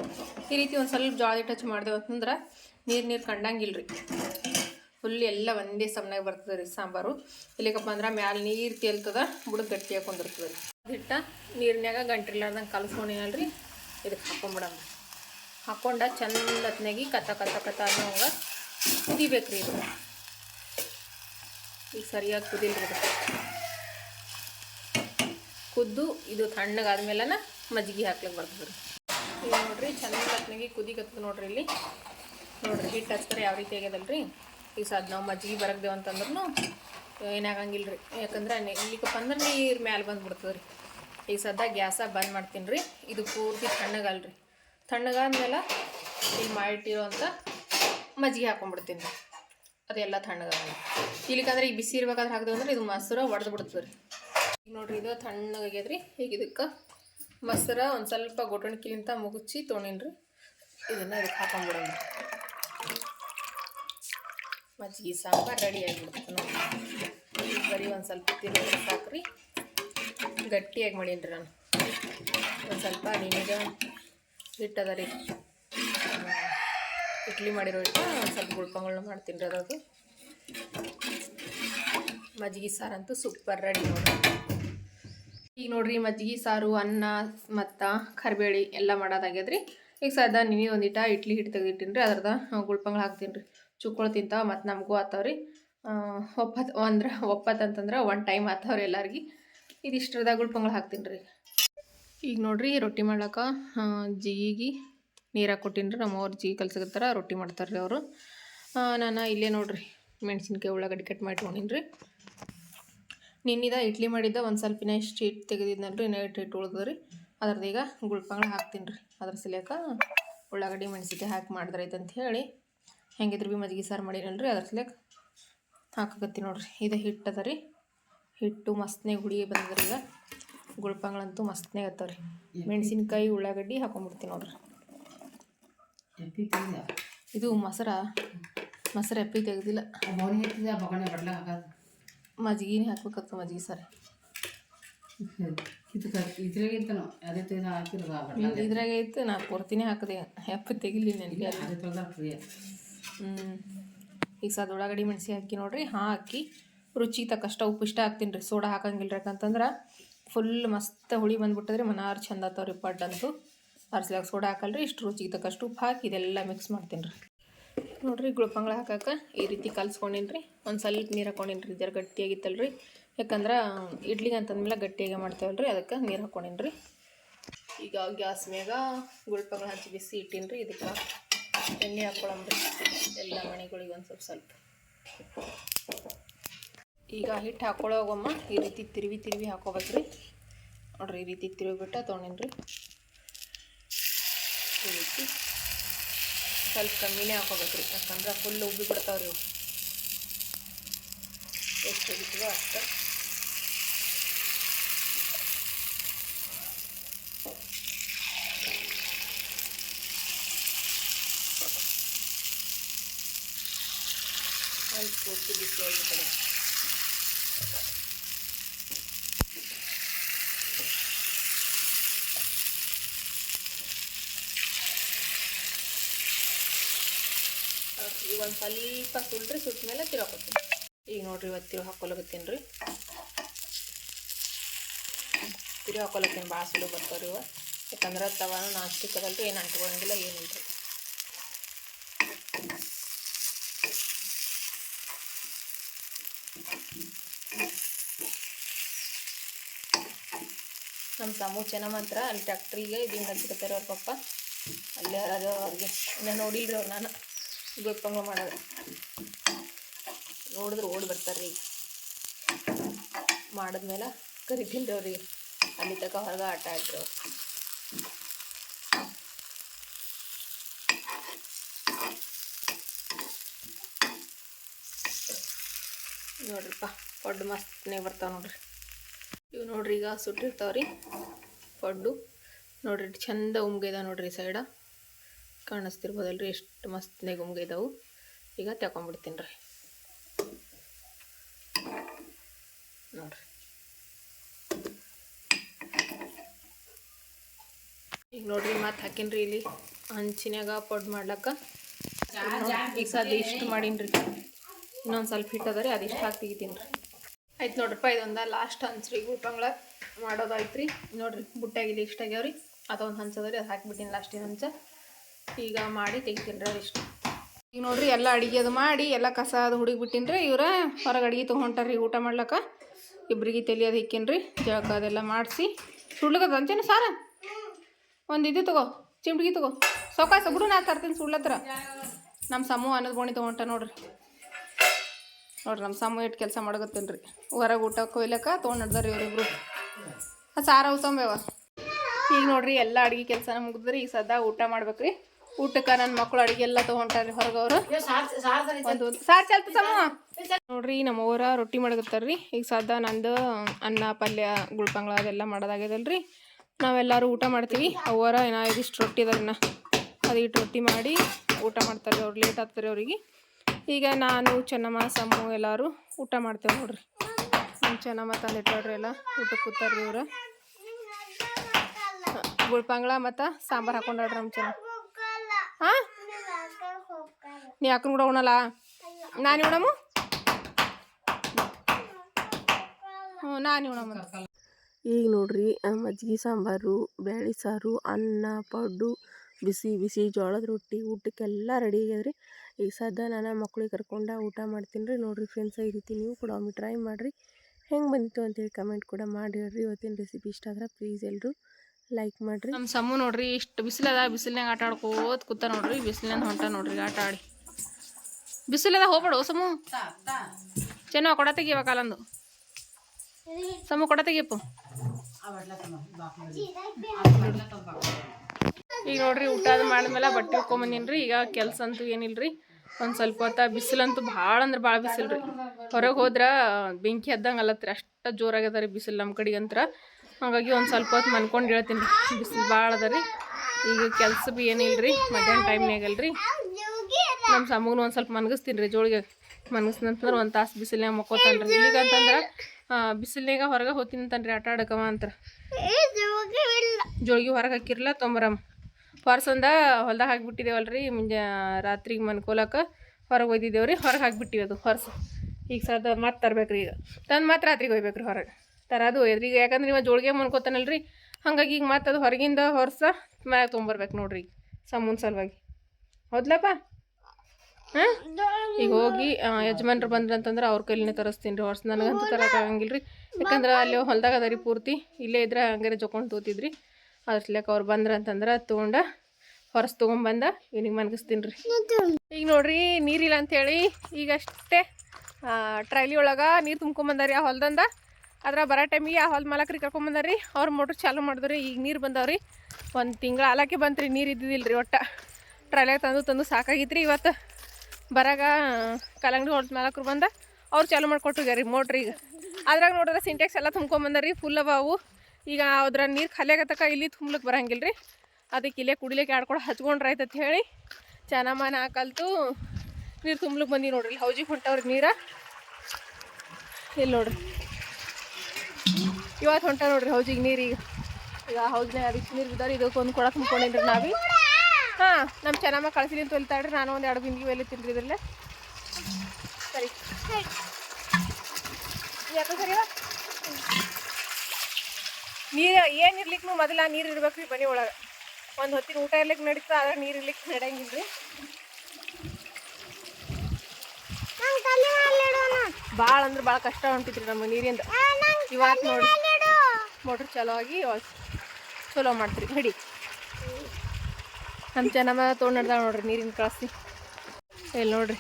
ಈ ರೀತಿ ಒಂದು ಸ್ವಲ್ಪ ಜೋಳದ ಹಿಟ್ಟು ಹಚ್ಚಿ ಮಾಡಿದೆವು ಅಂತಂದ್ರೆ ನೀರು ನೀರು ಕಂಡಂಗಿಲ್ಲ ರೀ ಫುಲ್ ಎಲ್ಲ ಒಂದೇ ಸಮನಾಗಿ ಬರ್ತದೆ ರೀ ಸಾಂಬಾರು. ಇಲ್ಲಿಗಪ್ಪ ಅಂದ್ರೆ ಮ್ಯಾಲ ನೀರು ತೇಲ್ತದ ಬುಡಕ್ಕೆ ಗಟ್ಟಿ ಹಾಕೊಂಡಿರ್ತದೆ ರೀ ಹಿಟ್ಟ ನೀರಿನಾಗ ಗಂಟಿರ್ಲಾರ್ದಂಗೆ ಕಲಸ್ಕೊಂಡಿನಲ್ಲ ರೀ ಇದಕ್ಕೆ ಹಾಕೊಂಬಿಡೋಣ ಹಾಕೊಂಡ ಚಂದ ಹೊತ್ನಾಗಿ ಕತ್ತ ಕತ್ತ ಕತ್ತ ಅನ್ನೋಂಗೆ ಕುದಿಬೇಕು ರೀ ಇದು. ಈಗ ಸರಿಯಾಗಿ ಕುದಿಲ್ರಿ ಕುದ್ದು ಇದು ತಣ್ಣಗಾದ್ಮೇಲೆ ಮಜ್ಜಿಗೆ ಹಾಕ್ಲಿಕ್ಕೆ ಬರ್ತದೆ ರೀ ಈಗ ನೋಡ್ರಿ ಚೆನ್ನಾಗಿ ಹೊತ್ನಾಗಿ ಕುದಿ ಕತ್ತದ ನೋಡ್ರಿ ಇಲ್ಲಿ. ನೋಡ್ರಿ ಹಿಟ್ಟು ಹಚ್ತಾರೆ, ಯಾವ ರೀತಿ ಆಗ್ಯದಲ್ರಿ? ಈಗ ಸದ್ ನಾವು ಮಜ್ಜಿಗೆ ಬರಗ್ದೇವು ಅಂತಂದ್ರೂ ಏನಾಗಂಗಿಲ್ಲ ಯಾಕಂದ್ರೆ ಇಲ್ಲಿಗಪ್ಪ ಅಂದ್ರೆ ನೀರು ಮ್ಯಾಲೆ ಬಂದ್ಬಿಡ್ತದೆ ರೀ ಈಗ ಸದ್ದ ಗ್ಯಾಸ ಬಂದ್ ಮಾಡ್ತೀನಿ ರೀ ಇದು ಪೂರ್ತಿ ತಣ್ಣಗಲ್ರಿ. ತಣ್ಣಗಾದ್ಮೇಲೆ ಇಲ್ಲಿ ಮಾಡಿಟ್ಟಿರೋಂಥ ಮಜ್ಜಿಗೆ ಹಾಕೊಂಡ್ಬಿಡ್ತೀನಿ ರೀ ಅದೆಲ್ಲ ತಣ್ಣಗಾಗಲ್ಲ ಇಲ್ಲಿಕಂದ್ರೆ ಈಗ ಬಿಸಿ ಇರ್ಬೇಕಾದ್ರೆ ಹಾಕಿದೆ ಅಂದ್ರೆ ಇದು ಮೊಸರು ಒಡೆದು ಬಿಡ್ತದೆ ರೀ ಈಗ ನೋಡ್ರಿ ಇದು ತಣ್ಣಗಾಗ್ಯದ್ರಿ ಈಗ ಇದಕ್ಕೆ ಮೊಸರ ಒಂದು ಸ್ವಲ್ಪ ಗೊಟ್ಟಣಿಕಿಲಿಂತ ಮುಗುಚಿ ತೊಗೊಂಡಿನ್ರಿ. ಇದನ್ನು ಇದಕ್ಕೆ ಹಾಕೊಂಡ್ಬಿಡೋಣ ಮಜ್ಜಿಗೆ ಸಾಂಬಾರು ರೆಡಿ ಆಗಿಬಿಡ್ತು ನೋಡಿ ಬರೀ ಒಂದು ಸ್ವಲ್ಪ ತಿರುಗಿ ಹಾಕ್ರಿ ಗಟ್ಟಿಯಾಗಿ ಮಾಡೀನಿ ನಾನು. ಒಂದು ಸ್ವಲ್ಪ ನಿಮಗೆ ಹಿಟ್ಟದ ರೀ. ಇಡ್ಲಿ ಮಾಡಿರೋ ಹಿಟ್ಟು ಸ್ವಲ್ಪ ಗುಳ್ಕೊಂಗಳನ್ನ ಮಾಡ್ತೀನಿ ರೀ ಅದು ಮಜ್ಜಿಗೆ ಸಾರಂತೂ ಸೂಪರ್ ರೆಡಿ ನೋಡಿ. ಈಗ ನೋಡ್ರಿ, ಮಜ್ಜಿಗೆ ಸಾರು, ಅನ್ನ, ಮತ್ತು ಕರಿಬೇಳಿ ಎಲ್ಲ ಮಾಡೋದಾಗ್ಯದ್ರಿ ಈಗ ಸದ ಒಂದು ಒಂದಿಟ ಇಡ್ಲಿ ಹಿಟ್ಟು ತೆಗೆದಿಟ್ಟಿನಿ ರೀ ಅದ್ರದ ಗುಳ್ಪಂಗಳು ಹಾಕ್ತೀನಿ ರೀ ಚುಕ್ಕೊಳು ತಿಂತಾವ ಮತ್ತು ನಮಗೂ ಆತಾವ್ರಿ. ಒಪ್ಪತ್ತು ಅಂದ್ರೆ ಒಪ್ಪತ್ತು ಅಂತಂದ್ರೆ ಒನ್ ಟೈಮ್ ಆತವ್ರಿ ಎಲ್ಲರಿಗೆ. ಇದಿಷ್ಟರದ ಗುಳ್ಪಂಗಳು ಹಾಕ್ತೀನಿ ರೀ ಈಗ ನೋಡ್ರಿ, ರೊಟ್ಟಿ ಮಾಡ್ಲಾಕ ಜಿಗಿಗೆ ನೀರಾಗಿ ಕೊಟ್ಟಿನ್ರಿ ನಮ್ಮವ್ರು ಜೀ ಕಲ್ಸಕತ್ತಾರ ರೊಟ್ಟಿ ಮಾಡ್ತಾರೆ ರೀ ಅವರು ನಾನು ಇಲ್ಲೇ ನೋಡ್ರಿ, ಮೆಣಸಿನ್ಕಾಯಿ ಉಳ್ಳಾಗಡ್ಡಿ ಕಟ್ ಮಾಡಿ ತೊಗೊಂಡಿನಿ ನಿನ್ನಿದ ಇಡ್ಲಿ ಮಾಡಿದ್ದ ಒಂದು ಸ್ವಲ್ಪಿನ ಇಷ್ಟು ಹಿಟ್ಟು ತೆಗೆದಿದ್ನಲ್ರಿ ನೈಟ್ ಹಿಟ್ಟು ಉಳ್ದದ್ರಿ. ಅದ್ರದ್ದು ಈಗ ಗುಳ್ಪಂಗಳ ಹಾಕ್ತೀನಿ ರೀ ಅದ್ರ ಸಲಕ ಉಳ್ಳಾಗಡ್ಡಿ ಮೆಣಸಿನ್ಕಾಯಿ ಹಾಕಿ ಮಾಡಿದ್ರೈತೆ ಅಂತ ಹೇಳಿ ಹೆಂಗಿದ್ರು ಭೀ ಮಜ್ಗೆ ಸಾರು ಮಾಡಿನಲ್ರಿ, ಅದ್ರ ಸಲಕ ಹಾಕಕತ್ತಿ ನೋಡ್ರಿ. ಇದು ಹಿಟ್ಟು ಅದ ರೀ ಹಿಟ್ಟು ಮಸ್ತ್ನೇ ಗುಡಿ ಬಂದ್ರಿ ಈಗ. ಗುಳ್ಪಂಗಳಂತೂ ಮಸ್ತ್ನೇ ಅತ್ತಾವ ರೀ ಮೆಣಸಿನ್ಕಾಯಿ, ಉಳ್ಳಾಗಡ್ಡಿ ಹಾಕೊಂಡ್ಬಿಡ್ತೀನಿ ನೋಡ್ರಿ. ಎಪ್ಪಿ ತೆಗ್ದ? ಇದು ಮೊಸರ. ಮೊಸರು ಎಪ್ಪಿ ತೆಗ್ದಿಲ್ಲ. ಬೋಣಿ ಎತ್ತಿದ ಬಗಣೆ ಬಡ್ಲಾಗ ಹಾಕೋದು. ಮಜ್ಜಿಗೆನೇ ಹಾಕ್ಬೇಕಾಗ್ತದೆ ಮಜ್ಜಿಗೆ ಸರ್. ಇದು ಇದ್ರಾಗಿಂತನು ಅದೇ ತೆಗೆದು ಹಾಕಿರೋದು ಇದ್ರಾಗ ಐತೆ ನಾ ಪೂರ್ತಿನೇ ಹಾಕಿದೆ. ಎಪ್ಪಿ ತೆಗಿಲಿ ನನಗೆ. ಅದೇ ಹ್ಞೂ ಈಗ ಸದ್ ಉಳ್ಳಾಗಡ್ಡಿ ಮೆಣಸಿ ಹಾಕಿ ನೋಡ್ರಿ ಹಾಕಿ ರುಚಿ ತಕ್ಕಷ್ಟ ಉಪ್ಪು ಇಷ್ಟ ಹಾಕ್ತೀನಿ ರೀ. ಸೋಡಾ ಹಾಕಂಗಿಲ್ಲ ಯಾಕಂತಂದ್ರೆ ಫುಲ್ ಮಸ್ತ್ ಹುಳಿ ಬಂದ್ಬಿಟ್ಟದ್ರಿ ಮನಾರ್ ಚಂದ ಆತಾವ್ರಿ ಪಡ್ಡಂತೂ. ಅರ್ಸ್ಲಾಗ ಸೋಡಾ ಹಾಕಲ್ರಿ, ಇಷ್ಟು ರುಚಿಗೆ ತಕ್ಕಷ್ಟು ಉಪ್ಪು ಹಾಕಿ ಇದೆಲ್ಲ ಮಿಕ್ಸ್ ಮಾಡ್ತೀನಿ ರೀ ನೋಡ್ರಿ ಗುಳಪಂಗಳ ಹಾಕಕ್ಕೆ ಈ ರೀತಿ ಕಲ್ಸ್ಕೊಂಡಿನಿ ರೀ ಒಂದು ಸ್ವಲ್ಪ ನೀರು ಹಾಕೊಂಡಿನಿ ರೀ ಜರ ಗಟ್ಟಿಯಾಗಿತ್ತಲ್ರಿ. ಯಾಕಂದ್ರೆ ಇಡ್ಲಿಗೆ ಅಂತಂದ್ಮೇಲೆ ಗಟ್ಟಿಯಾಗಿ ರೀ ಅದಕ್ಕೆ ನೀರು ಹಾಕೊಂಡಿನಿ ರೀ ಈಗ ಗ್ಯಾಸ್ ಮ್ಯಾಗ ಗುಳಪಂಗಳ ಹಚ್ಚಿ ಬಿಸಿ ಇಟ್ಟೀನಿ ರೀ ಇದಕ್ಕೆ ಎಣ್ಣೆ ಹಾಕ್ಕೊಳಂಬ್ರಿ ಎಲ್ಲ ಮನೆಗಳಿಗೆ ಒಂದು ಸ್ವಲ್ಪ ಸ್ವಲ್ಪ. ಈಗ ಹಿಟ್ಟು ಹಾಕ್ಕೊಳ್ಳೋಗಮ್ಮ ಈ ರೀತಿ ತಿರುವಿ ತಿರುವಿ ಹಾಕೋಬೇಕ್ರಿ. ನೋಡ್ರಿ ಈ ರೀತಿ ತಿರುವಿಬಿಟ್ಟು ತೊಗೊಂಡಿನಿ ಈ ರೀತಿ ಸ್ವಲ್ಪ ಕಮ್ಮಿನೇ ಹಾಕೋಬೇಕ್ರಿ ಯಾಕಂದ್ರೆ ಫುಲ್ ಉಬ್ಬಿ ಬಿಡ್ತಾವ್ರಿ ಇವು ಎಷ್ಟು ತೆಗಿತೀವೋ ಅಷ್ಟು ಸ್ವಲ್ಪ ಪೂರ್ತಿ ಬಿಸಿ ಆಗಿರ್ತದೆ ಈಗ ಒಂದು ಸ್ವಲ್ಪ ಸುಲ್ಟ್ರಿ ಸುಟ್ಟ ಮೇಲೆ ತಿರೋಕೊತೀನಿ ಈಗ ನೋಡ್ರಿ ಇವತ್ತು ತಿರು ಹಾಕೊಳಕತ್ತೀನಿ ರೀ. ತಿರು ಹಾಕೊಲತ್ತೀನಿ ಭಾಳ ಸುಲು ಬರ್ತಾವ್ರಿ ಇವ. ಯಾಕಂದ್ರೆ ತವಾನು ನಾನ್ ಸ್ಟಿಕ್ ಏನು ಅಂಟ್ಕೊಳಂಗಿಲ್ಲ ಏನಿಲ್ಲ ರೀ ನಮ್ಮ ತಮ್ಮ ಚೆನ್ನ ಮಾತ್ರ, ಅಲ್ಲಿ ಟ್ಯಾಕ್ಟ್ರಿಗೆ ಇದನ್ನು ಹಚ್ಕೊತಾರೆ ಅವ್ರ ಪಪ್ಪ. ಅಲ್ಲೇ ಅದು ಅವ್ರಿಗೆ, ಇನ್ನು ನೋಡಿಲ್ರಿ ಅವ್ರು ನಾನು. ಗೊತ್ತಂಗ ಮಾಡೋದು ನೋಡಿದ್ರೆ ಓಡಿ ಬರ್ತಾರೆ ಮಾಡಿದ್ಮೇಲೆ ಕರಿತೀನಿ ರೀ ಅವ್ರಿಗೆ ಅಲ್ಲಿ ತಕ್ಕ ಹೊರಗೆ ಆಟ ಆಡ್ರಿ ನೋಡ್ರಿಪ್ಪ, ಪಡ್ಡು ಮಸ್ತ್ನೇ ಬರ್ತಾವೆ ನೋಡ್ರಿ. ಇವು ನೋಡ್ರಿ ಈಗ ಸುಟ್ಟಿರ್ತಾವ್ರಿ. ಪಡ್ಡು. ನೋಡ್ರಿ, ಚಂದ ಉಮ್ಗೈದ ನೋಡ್ರಿ ಸೈಡ ಕಾಣಿಸ್ತಿರ್ಬೋದಲ್ರಿ? ಎಷ್ಟು ಮಸ್ತ್ನಾಗ ಇದಾವೆ ಈಗ ತಗೊಂಬಿಡ್ತೀನಿ ರೀ. ನೋಡ್ರಿ. ಈಗ ನೋಡ್ರಿ ಮತ್ತೆ ಹಾಕಿನ್ರಿ ಇಲ್ಲಿ. ಹಂಚಿನಾಗ ಪೊಡ್ ಮಾಡ್ಲಕ್ಕ. ಈಗ ಸದ್ ಇಷ್ಟು ಮಾಡೀನಿ ರೀ ಇನ್ನೊಂದು ಸ್ವಲ್ಪ ಹಿಟ್ಟು ಅದ ರೀ ಅದಿಷ್ಟು ಹಾಕಿ ತೆಗಿತೀನಿ ರೀ. ಆಯ್ತು ನೋಡ್ರಿಪ್ಪ, ಇದೊಂದ ಲಾಸ್ಟ್ ಹಂಚ್ರಿ. ಊಟಗಳ ಮಾಡೋದಾಯ್ತು ರೀ ನೋಡ್ರಿ ಇಷ್ಟ ಆಗ್ಯಾವ್ರಿ ಅದೊಂದು ಹಂಚದ ರೀ, ಅದು ಹಾಕಿಬಿಟ್ಟಿನಿ ಲಾಸ್ಟಿನ ಹಂಚ. ಈಗ ಮಾಡಿ ತೆಗಿತೀನಿ ರೀ ಇಷ್ಟು. ಈಗ ನೋಡ್ರಿ ಎಲ್ಲ ಅಡಿಗೆ ಅದು ಮಾಡಿ, ಎಲ್ಲ ಕಸ ಅದು ಹುಡುಗಿ ಬಿಟ್ಟಿನಿ ರೀ ಇವ್ರ ಹೊರಗೆ ಅಡಿಗೆ ತೊಗೊಂಟಾರ್ರಿ ಊಟ ಮಾಡ್ಲಕ್ಕ. ಇಬ್ರಿಗೆ ತಲೆ ಅದು ಹಿಕ್ಕೇನ್ರಿ, ಜಳಕ ಅದೆಲ್ಲ ಮಾಡಿಸಿ. ಸುಡ್ಲಕದ ಅಂಚೇನು ಸಾರ? ಒಂದು ಇದು ತಗೋ, ಚಿಮ್ಡಿಗೆ ತಗೋ. ಸೌಕಾಸ, ಬಿಡು ನಾ ತರ್ತೀನಿ ಸುಡ್ಲತ್ರ ನಮ್ಮ ಸಮೂಹ ಅನ್ನದ ಬೋಣಿ ತೊಗೊಂಟ ನೋಡ್ರಿ. ನೋಡ್ರಿ ನಮ್ಮ ಸಮೂಹ ಇಟ್ಟು ಕೆಲಸ ಮಾಡಕತ್ತೀನಿ ರೀ ಹೊರಗೆ ಊಟ ಕೊಯ್ಲಕ್ಕ, ತೊಗೊಂಡು ನಡ್ದಾರ ಇವರಿಬ್ರು. ಸಾರ ಉತ್ತಂಬೇವ ಈಗ ನೋಡ್ರಿ ಎಲ್ಲ ಅಡುಗೆ ಕೆಲಸನ ಮುಗಿದ್ರಿ, ಈಗ ಸದಾ ಊಟ ಮಾಡ್ಬೇಕ್ರಿ. ಊಟಕ್ಕೆ ನನ್ನ ಮಕ್ಕಳು ಅಡುಗೆ ಎಲ್ಲ ತೊಗೊಂಟಾರ್ರಿ ಹೊರಗೆ ಅವರು ಒಂದು ಸಾರು ಚಲ್ತ ನೋಡ್ರಿ ನಮ್ಮ ಊರ ರೊಟ್ಟಿ ಮಾಡಕತ್ತಾರ್ರಿ. ಈಗ ಸದಾ ನಂದು ಅನ್ನ ಪಲ್ಯ ಗುಳ್ಪಂಗ್ಳ ಅದೆಲ್ಲ ಮಾಡೋದಾಗ್ಯದಲ್ರಿ. ನಾವೆಲ್ಲರೂ ಊಟ ಮಾಡ್ತೀವಿ. ಅವರ ಏನೋ ಇದಿಷ್ಟು ರೊಟ್ಟಿ ಅದಾರಿನ ಅದಿಟ್ಟು ರೊಟ್ಟಿ ಮಾಡಿ ಊಟ ಮಾಡ್ತಾರೆ ಅವ್ರು. ಲೇಟ್ ಆಗ್ತಾರೆ ಅವ್ರಿಗೆ. ಈಗ ನಾನು ಚೆನ್ನಮ್ಮ ಸಮ್ಮು ಎಲ್ಲರೂ ಊಟ ಮಾಡ್ತೇವೆ ನೋಡ್ರಿ. ನಮ್ಮ ಚೆನ್ನಮ್ಮ ತಂದಿಟ್ಟವ್ರಿ ಎಲ್ಲ ಊಟಕ್ಕೆ ಕೂತಾರ್ರಿ ಇವ್ರು. ಗುಳ್ಪಂಗ್ಳ ಮತ್ತು ಸಾಂಬಾರು ಹಾಕೊಂಡಾಡ್ರಿ ನಮ್ಮ ಚೆನ್ನ ನೀ ಅಕ್ಕನ ಕೂಡ ಉಣಲ್ಲ? ನಾನು ಉಣಮು? ಹ್ಞೂ, ನಾನು ಉಣಮ್ಮ ಈಗ ನೋಡ್ರಿ ಮಜ್ಜಿಗೆ ಸಾಂಬಾರು, ಬ್ಯಾಳಿ ಸಾರು, ಅನ್ನ, ಪಡ್ಡು, ಬಿಸಿ ಬಿಸಿ ಜೋಳದ ರೊಟ್ಟಿ, ಊಟಕ್ಕೆಲ್ಲ ರೆಡಿ ಆಗ್ಯದ್ರಿ. ಈಗ ಸದ್ಯ ನಾನು ಮಕ್ಳಿಗೆ ಕರ್ಕೊಂಡು ಊಟ ಮಾಡ್ತೀನಿ ರೀ ನೋಡಿರಿ ಫ್ರೆಂಡ್ಸ್ ಈ ರೀತಿ ನೀವು ಕೂಡ ಒಮ್ಮೆ ಟ್ರೈ ಮಾಡಿರಿ. ಹೆಂಗೆ ಬಂದಿತ್ತು ಅಂತೇಳಿ ಕಮೆಂಟ್ ಕೂಡ ಮಾಡಿ ಹೇಳ್ರಿ. ಇವತ್ತಿನ ರೆಸಿಪಿ ಇಷ್ಟ ಆದ್ರೆ ಪ್ಲೀಸ್ ಎಲ್ಲರೂ ಲೈಕ್ ಮಾಡ್ರಿ. ನಮ್ಮ ಸಮ್ಮು ನೋಡ್ರಿ, ಇಷ್ಟು ಬಿಸಿಲದ ಬಿಸಿಲಿನಾಗ ಆಟ ಆಡ್ಕೋತ ಕೂತ ನೋಡ್ರಿ, ಬಿಸಿಲಿನ ಹೊಂಟ ನೋಡ್ರಿ, ಆಟ ಆಡಿ. ಬಿಸಿಲದ ಹೋಗ್ಬೇಡು ಸಮು ಚೆನ್ನ ಕೊಡ ತೆಗಿಯವ ಕಾಲಂದು. ಸಮು ಕೊಡ ತೆಗಿಯಪ್ಪ. ಈಗ ನೋಡ್ರಿ, ಊಟ ಅದು ಮಾಡಿದ್ಮೇಲೆ ಬಟ್ಟೆ ಹಾಕೊಂಬಂದಿನ್ರಿ ಈಗ ಕೆಲಸ ಅಂತೂ ಏನಿಲ್ರಿ. ಒಂದು ಸ್ವಲ್ಪ ಹೊತ್ತ ಬಿಸಿಲಂತೂ ಭಾಳ ಅಂದ್ರೆ ಭಾಳ ಬಿಸಿಲ್ರಿ. ಹೊರಗೆ ಹೋದ್ರೆ ಬೆಂಕಿ ಹದ್ದಂಗೆ ಅಲ್ಲತ್ರಿ ಅಷ್ಟು ಜೋರಾಗ್ಯದ ರೀ ಬಿಸಿಲು ನಮ್ಮ ಕಡೆಗೆ ಅಂತ್ರ ಹಾಗಾಗಿ ಒಂದು ಸ್ವಲ್ಪ ಹೊತ್ತು ಮನ್ಕೊಂಡು ಹೇಳ್ತೀನಿ ರೀ. ಬಿಸಿಲು ಭಾಳ ಅದ ರೀ. ಈಗ ಕೆಲಸ ಭೀ ಏನಿಲ್ರಿ ಮಧ್ಯಾಹ್ನ ಟೈಮ್ನಾಗಲ್ರಿ ನಮ್ಮ ಸಮಗ್ನ ಒಂದು ಸ್ವಲ್ಪ ಮನ್ಗಿಸ್ತೀನಿ ರೀ ಜೋಳಿಗೆ. ಮನ್ಗಿಸ್ನಂತಂದ್ರೆ ಒಂದು ತಾಸು ಬಿಸಿಲಿನಾಗ ಮಕ್ಕೋತಾನೆ ರೀ. ಈಗ ಅಂತಂದ್ರೆ ಬಿಸಿಲಿನಾಗ ಹೊರಗೆ ಹೋಗ್ತೀನಿ ಅಂತಾನೆ ಆಟ ಆಡಕವ ಅಂತ. ಜೋಳಿಗೆ ಹೊರಗೆ ಹಾಕಿರಲ್ಲ ತೊಂಬರಮ್ಮ ಹೊರಸಂದ ಹೊಲ್ದಾಗ ಹಾಕಿಬಿಟ್ಟಿದ್ದೇವಲ್ರಿ ಮುಂಜಾ ರಾತ್ರಿಗೆ ಮನ್ಕೊಲಕ ಹೊರಗೆ ಒಯ್ದಿದ್ದೇವೆ ರೀ, ಹೊರಗೆ ಹಾಕಿಬಿಟ್ಟಿವಿ ಅದು ಹೊರಸು. ಈಗ ಸದ ಮತ್ತೆ ತರ್ಬೇಕು ರೀ ಈಗ. ತಂದು ಮತ್ತೆ ರಾತ್ರಿಗೆ ಒಯ್ಬೇಕು ರೀ ಹೊರಗೆ. ತರದು ಒಯ್ದ್ರಿ ಈಗ ಯಾಕಂದ್ರೆ ಇವ ಜೋಳಿಗೆ ಮನ್ಕೋತಾನಲ್ರಿ ಹಾಗಾಗಿ ಈಗ ಮತ್ತೆ ಅದು ಹೊರಗಿಂದ ಹೊರಸ ಮ್ಯಾಗ ತೊಗೊಂಬರ್ಬೇಕು ನೋಡ್ರಿ ಈಗ ಸಮೂನ್ ಸಲುವಾಗಿ. ಹೌದ್ಲಪ್ಪ? ಹಾಂ? ಈಗ ಹೋಗಿ ಯಜಮಾನ್ರು ಬಂದ್ರು ಅಂತಂದ್ರೆ ಅವ್ರ ಕೈಲಿನೇ ತರಿಸ್ತೀನಿ ರೀ. ಹೊರ್ಸ್ ನನಗಂತೂ ಆಗಂಗಿಲ್ಲ ರೀ ಯಾಕಂದ್ರೆ ಅಲ್ಲಿ ಹೊಲ್ದಾಗ ಅದ ರೀ ಪೂರ್ತಿ. ಇಲ್ಲೇ ಇದ್ರೆ ಹಂಗಾರೆ ಜೊಕೊಂಡು ತೂತಿದ್ರಿ. ಅದ್ರ ಲೆಕ್ಕ ಅವ್ರು ಬಂದ್ರ ಅಂತಂದ್ರೆ ತೊಗೊಂಡ ಹೊರಸ್ ತೊಗೊಂಬಂದ ಇವ್ನಿಗೆ ಮನ್ಗಿಸ್ತೀನಿ ರೀ. ಈಗ ನೋಡ್ರಿ ನೀರಿಲ್ಲ ಅಂತೇಳಿ ಈಗಷ್ಟೇ ಟ್ರೈಲಿ ಒಳಗೆ ನೀರು ತುಂಬ್ಕೊಂಬಂದಾರಿ ಆ ಹೊಲ್ದಂದ. ಅದ್ರ ಬರೋ ಟೈಮಿಗೆ ಆ ಹೊಲ ಕರ್ಕೊಂಬಂದಾರ ರೀ ಅವ್ರ ಮೋಟ್ರ್ ಚಾಲು ಮಾಡಿದ್ರಿ, ಈಗ ನೀರು ಬಂದವ್ರಿ. ಒಂದು ತಿಂಗಳ ಆಲಕ್ಕೆ ಬಂತ್ರಿ, ನೀರು ಇದ್ದಿದ್ದಿಲ್ಲ ರೀ ಒಟ್ಟು. ಟ್ರೈಲಾಗ ತಂದು ತಂದು ಸಾಕಾಗಿತ್ತು ರೀ ಇವತ್ತು. ಬರಾಗ ಕಲ್ಲಂಗಡಿ ಹೊಡೆದ ಮಾಲಕ್ರು ಬಂದ, ಅವ್ರು ಚಾಲು ಮಾಡಿಕೊಟ್ಟಿದ್ದಾರೆ ರೀ ಮೋಟ್ರ್ ಈಗ. ಅದ್ರಾಗ ನೋಡಿದ್ರೆ ಸಿಂಟೆಕ್ಸ್ ಎಲ್ಲ ತುಂಬ್ಕೊಂಬಂದಾರಿ ಫುಲ್ ಅವ ಅವು. ಈಗ ಅದ್ರ ನೀರು ಖಾಲಿ ಆಗತ್ತಕ ಇಲ್ಲಿ ತುಂಬ್ಲಕ್ಕೆ ಬರಂಗಿಲ್ಲ ರೀ ಅದಕ್ಕೆ ಇಲ್ಲೇ ಕುಡಿಲಿಕ್ಕೆ ಆಡ್ಕೊಂಡು ಹಚ್ಕೊಂಡ್ರೆ ಅಂತ ಹೇಳಿ ಚೆನ್ನಮ್ಮನ ಕಲ್ತು ನೀರು ತುಂಬ್ಲಿಕ್ಕೆ ಬಂದಿ ನೋಡ್ರಿ ಹೌಜಿ ಹೊಂಟವ್ರಿ ನೀರ. ಇಲ್ಲಿ ನೋಡ್ರಿ. ಇವತ್ತು ಹೊಂಟ ನೋಡ್ರಿ ಹೌಜಿಗೆ ನೀರು ಈಗ. ಹೌಜ್ನಾಗ ಅದಕ್ಕೆ ನೀರು ಬಿದ್ದಾರ ಇದಕ್ಕೆ ಒಂದು ಕೊಡ ತುಂಬ್ಕೊಂಡಿನ್ರಿ ನಾವಿ. ಹಾಂ ನಮ್ಮ ಚೆನ್ನಮ್ಮ ಕಳ್ಸಿಲಿ ಅಂತ ಹೊಲ್ತಾಡ್ರಿ ನಾನು ಒಂದು ಎರಡು ಬಿಂದಿಗೆ ಒಲಿತೀನಿ ತಿನ್ರಿ ಇದ್ರಲ್ಲೇ. ಸರಿ. ಯಾಕೆ ಸರಿ ನೀರು ಏನು ಇರ್ಲಿಕ್ಕೆ ಮೊದಲ ನೀರು ಇರ್ಬೇಕು ರೀ ಮನೆ ಒಳಗೆ. ಒಂದು ಹೊತ್ತಿನ ಊಟ ಇರ್ಲಿಕ್ಕೆ ನಡೀತದೆ ಆದ್ರೆ ನೀರು ಇರ್ಲಿಕ್ಕೆ ನಡೆಯಂಗಿಲ್ಲ ರೀ ಭಾಳ ಅಂದ್ರೆ ಭಾಳ ಕಷ್ಟ ಹೊಂಟಿದ್ರಿ ನಮ್ಮ ನೀರಿಂದ. ಇವತ್ತು ನೋಡಿ ಮೋಟ್ರ್ ಚಲೋ ಆಗಿ ಚಲೋ ಮಾಡ್ತೀರಿ. ಹಿಡಿ ನಮ್ಮ ಚೆನ್ನಮ್ಮ ತೊಗೊಂಡು ನಡ್ದಾಳ ನೋಡ್ರಿ, ನೀರಿನ ಕಳಿಸಿ. ಇಲ್ಲಿ ನೋಡ್ರಿ.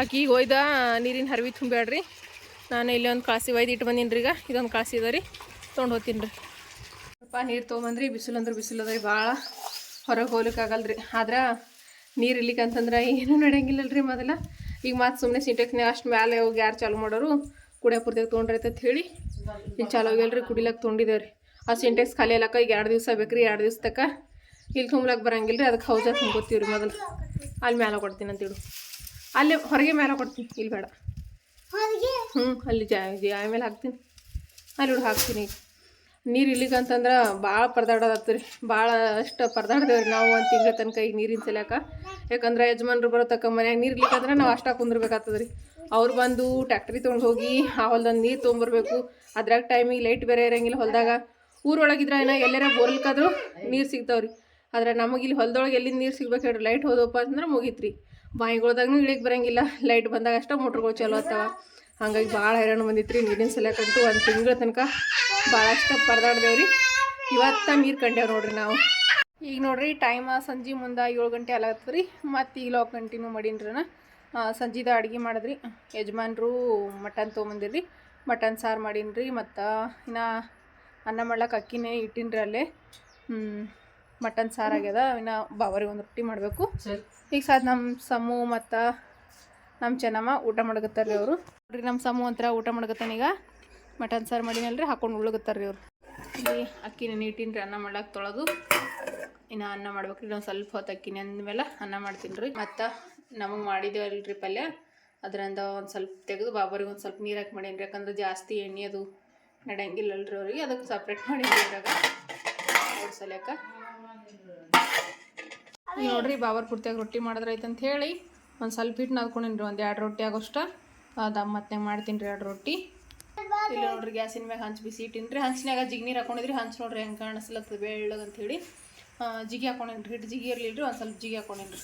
ಆಕಿ ಈಗ ಒಯ್ದ ನೀರಿನ ಹರಿವಿ ತುಂಬ್ಯಾಡ್ರಿ. ನಾನು ಇಲ್ಲಿ ಒಂದು ಕಾಸಿ ಒಯ್ದು ಇಟ್ಟು ಬಂದೀನಿ ರೀ ಈಗ. ಇದೊಂದು ಕಾಸಿ ಅದ ರೀ. ತೊಗೊಂಡು ಹೋಗ್ತೀನಿ ರೀ ಸ್ವಲ್ಪ ನೀರು ತೊಗೊಂಬಂದ್ರಿ. ಬಿಸಿಲು ಅಂದ್ರೆ ಬಿಸಿಲು ಅದ ರೀ. ಭಾಳ ಹೊರಗೆ ಹೋಗ್ಲಿಕ್ಕೆ ಆಗಲ್ರಿ. ಆದ್ರೆ ನೀರು ಇರ್ಲಿಕ್ಕೆ ಅಂತಂದ್ರೆ ಏನೂ ನಡೆಯಂಗಿಲ್ಲಲ್ಲ ರೀ ಮೊದಲ. ಈಗ ಮತ್ತೆ ಸುಮ್ಮನೆ ಸಿಂಟೆಕ್ಸ್ನಾಗ ಅಷ್ಟು ಮ್ಯಾಲೆ ಹೋಗಿ ಯಾರು ಚಾಲು ಮಾಡೋರು ಕುಡಿಯೋ ಪೂರ್ತಿಯಾಗ ತೊಗೊಂಡ್ರೈತೆ ಅಂತ ಹೇಳಿ ಇಲ್ಲಿ ಚಾಲು ಹೋಗ್ಯಲ್ರಿ ಕುಡಿಲಕ್ಕೆ ತೊಗೊಂಡಿದ್ದೇವೆ ರೀ ಆ ಸಿಂಟೆಕ್ಸ್ ಖಾಲಿ ಅಲ್ಲಕ್ಕ ಈಗ ಎರಡು ದಿವಸ ಬೇಕು ರೀ ಎರಡು ದಿವ್ಸ ತಕ್ಕ ಇಲ್ಲಿ ತುಂಬಲಕ್ಕೆ ಬರಂಗಿಲ್ಲ ರೀ ಅದಕ್ಕೆ ಹೌಜಾಗ ಹೋಗ್ತೀವಿ ರೀ ಮೊದಲು. ಅಲ್ಲಿ ಮೇಲೆ ಕೊಡ್ತೀನಿ ಅಂತೇಳಿ ಅಲ್ಲಿ ಹೊರಗೆ ಮೇಲೆ ಕೊಡ್ತೀನಿ, ಇಲ್ಲಿ ಬೇಡ. ಹ್ಞೂ ಅಲ್ಲಿ ಜಾ ಮೇಲೆ ಹಾಕ್ತೀನಿ. ಅಲ್ಲಿ ಹಾಕ್ತೀನಿ ಈಗ. ನೀರು ಇಲ್ಲಿಗಂತಂದ್ರೆ ಭಾಳ ಪರದಾಡೋದತ್ತು ರೀ ಭಾಳ ಅಷ್ಟು ಪರದಾಡ್ತೇವೆ ರೀ ನಾವು ಒಂದು ತಿಂಗಳ ತನಕ ಈಗ ನೀರಿನ ಸಲಕ ಯಾಕಂದ್ರೆ ಯಜಮಾನ್ರು ಬರೋ ತಕ್ಕ ಮನ್ಯಾಗ ನೀರು ಇರ್ಲಿಕ್ಕಂದ್ರೆ ನಾವು ಅಷ್ಟ ಕುಂದಿರ್ಬೇಕಾಗ್ತದೆ ರೀ ಅವ್ರು ಬಂದು ಟ್ಯಾಕ್ಟ್ರಿ ತೊಗೊಂಡು ಹೋಗಿ ಆ ಹೊಲ್ದಂದು ನೀರು ತೊಗೊಂಬರ್ಬೇಕು. ಅದ್ರಾಗ ಟೈಮಿಗೆ ಲೈಟ್ ಬೇರೆ ಇರೋಂಗಿಲ್ಲ ಹೊಲದಾಗ. ಊರೊಳಗಿದ್ರೆ ಏನೋ ಎಲ್ಲರ ಬೋರ್ಲ್ಕಾದ್ರೂ ನೀರು ಸಿಗ್ತಾವ್ರಿ. ಆದ್ರೆ ನಮಗೆ ಇಲ್ಲಿ ಹೊಲ್ದೊಳಗೆ ಎಲ್ಲಿಂದ ನೀರು ಸಿಗ್ಬೇಕು ಹೇಳ್ರಿ? ಲೈಟ್ ಹೋದಪ್ಪ ಅಂದ್ರೆ ಮುಗೀತ್ರಿ. ಬಾಯಿಗಳ್ದಾಗೂ ಇಳಿಗೆ ಬರಂಗಿಲ್ಲ. ಲೈಟ್ ಬಂದಾಗ ಅಷ್ಟೇ ಮೋಟ್ರ್ಗಳು ಚಲೋ ಆಗ್ತಾವ. ಹಂಗಾಗಿ ಭಾಳ ಹೈರಾಣ ಬಂದಿತ್ತು ರೀ ನೀರಿನ ಸಲಕಂತೂ ಒಂದು ತಿಂಗಳ ತನಕ ಭಾಳಷ್ಟು ಪರದಾಡ್ದೇವ್ರಿ. ಇವತ್ತ ನೀರು ಕಂಡೇವ್ ನೋಡ್ರಿ ನಾವು. ಈಗ ನೋಡ್ರಿ ಟೈಮ್ ಸಂಜೆ ಮುಂದೆ ಏಳು ಗಂಟೆ ಆಗತ್ತೆ ರೀ ಮತ್ತು ಈಗ ಲಾಕ್ ಕಂಟಿನ್ಯೂ ಮಾಡೀನಿ ನಾ. ಸಂಜೆದ ಅಡುಗೆ ಮಾಡಿದ್ರಿ. ಯಜಮಾನ್ರು ಮಟನ್ ತೊಗೊಂಬಂದಿರಿ. ಮಟನ್ ಸಾರು ಮಾಡೀನಿ ರೀ ಮತ್ತು ಇನ್ನು ಅನ್ನ ಮಾಡ್ಲಕ್ಕೆ ಅಕ್ಕಿನೇ ಇಟ್ಟಿನ್ರಿ ಅಲ್ಲೇ. ಮಟನ್ ಸಾರು ಆಗ್ಯದ. ಇನ್ನು ಬಾವರಿಗೆ ಒಂದು ರೊಟ್ಟಿ ಮಾಡಬೇಕು. ಈಗ ಸಾದ್ ನಮ್ಮ ಸಮು ಮತ್ತು ನಮ್ಮ ಚೆನ್ನಮ್ಮ ಊಟ ಮಾಡ್ಕತ್ತಾರ ರೀ ಅವರು. ನೋಡ್ರಿ ನಮ್ಮ ಸಮೂ ಒಂಥರ ಊಟ ಮಾಡಕತ್ತಾನ ಈಗ. ಮಟನ್ ಸಾರು ಮಾಡಿನಲ್ರಿ ಹಾಕೊಂಡು ಉಳ್ಗತ್ತಾರ ರೀ ಅವರು. ಇಲ್ಲಿ ಅಕ್ಕಿನ ನೀಟಿನ ಅನ್ನ ಮಾಡ್ಲಾಕ ತೊಳೆದು. ಇನ್ನು ಅನ್ನ ಮಾಡ್ಬೇಕ್ರಿ ಒಂದು ಸ್ವಲ್ಪ ಹೊತ್ತು ಅಕ್ಕಿನ ಮೇಲೆ ಅನ್ನ ಮಾಡ್ತೀನಿ ರೀ ಮತ್ತು ನಮಗೆ ಮಾಡಿದೇವಲ್ರಿ ಪಲ್ಯ. ಅದರಿಂದ ಒಂದು ಸ್ವಲ್ಪ ತೆಗೆದು ಬಾಬರಿಗೆ ಒಂದು ಸ್ವಲ್ಪ ನೀರು ಹಾಕಿ ಮಾಡೀನಿ ಯಾಕಂದ್ರೆ ಜಾಸ್ತಿ ಎಣ್ಣೆ ಅದು ನಡೆಯಂಗಿಲ್ಲಲ್ರಿ ಅವ್ರಿಗೆ. ಅದಕ್ಕೆ ಸಪ್ರೇಟ್ ಮಾಡಿದ್ರಿ ಇದ್ರಾಗ. ನೋಡ್ರಿ, ಬಾಬರ್ ಪೂರ್ತಿಯಾಗಿ ರೊಟ್ಟಿ ಮಾಡಿದ್ರೆ ಅಂತ ಹೇಳಿ. ಒಂದು ಸ್ವಲ್ಪ ಹಿಟ್ಟು ನಾದ್ಕೊಂಡಿನಿ ರೀ ಒಂದು ಎರಡು ರೊಟ್ಟಿ ಆಗೋಷ್ಟ. ದಮ್ ಮತ್ತೆ ಮಾಡ್ತೀನಿ ರೀ ಎರಡು ರೊಟ್ಟಿ. ಇಲ್ಲ ನೋಡ್ರಿ ಗ್ಯಾಸಿನ ಮ್ಯಾಗ ಹಂಚು ಬಿಸಿ ಇಟ್ಟಿನಿ ರೀ ಹಂಚಿನಾಗ ಜಿಗ್ ನೀರು ಹಾಕೊಂಡಿದ್ರಿ, ಹಂಚ್ ನೋಡ್ರಿ ಹೆಂಗೆ ಕಾಣಿಸ್ಲತ್ತದ ಅಂತ ಹೇಳಿ. ಜಿಗಿ ಹಾಕೊಂಡಿನ್ರಿ ಹಿಟ್ಟು ಜಿಗಿ ಇರಲಿಲ್ಲ ರೀ ಒಂದು ಸ್ವಲ್ಪ ಜಿಗಿ ಹಾಕೊಂಡಿನ್ರಿ.